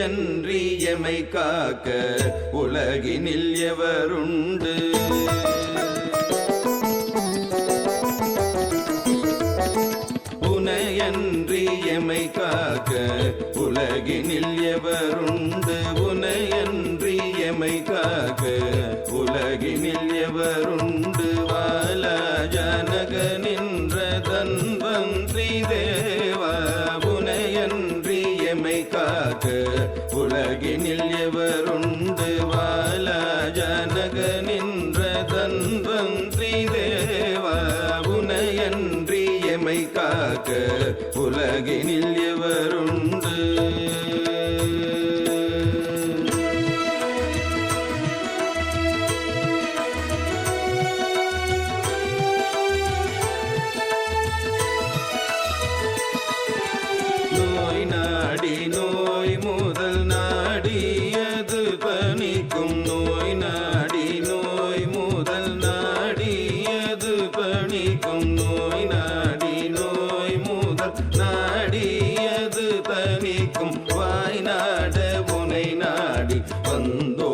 என்றியமை காக்க உலகினில் எவருண்டு? உனையன்றி காக்க உலகினில் எவருண்டு? உனையன்றி காக்க உலகினில் எவருண்டு? வாலா ஜனக நின்ற தன்வன் ஸ்ரீதே உனையன்றி எமை காக்க உலகினில் எவருண்டு? வாழ ஜனக நின்ற தன்வந்திரி தேவா உனையன்றி எமை காக்க உலகினில் எவருண்டு? நீக்கும் நோய் நாடி நோய் முதல் நாடியது தனிக்கும் வாய் நாட வந்தோ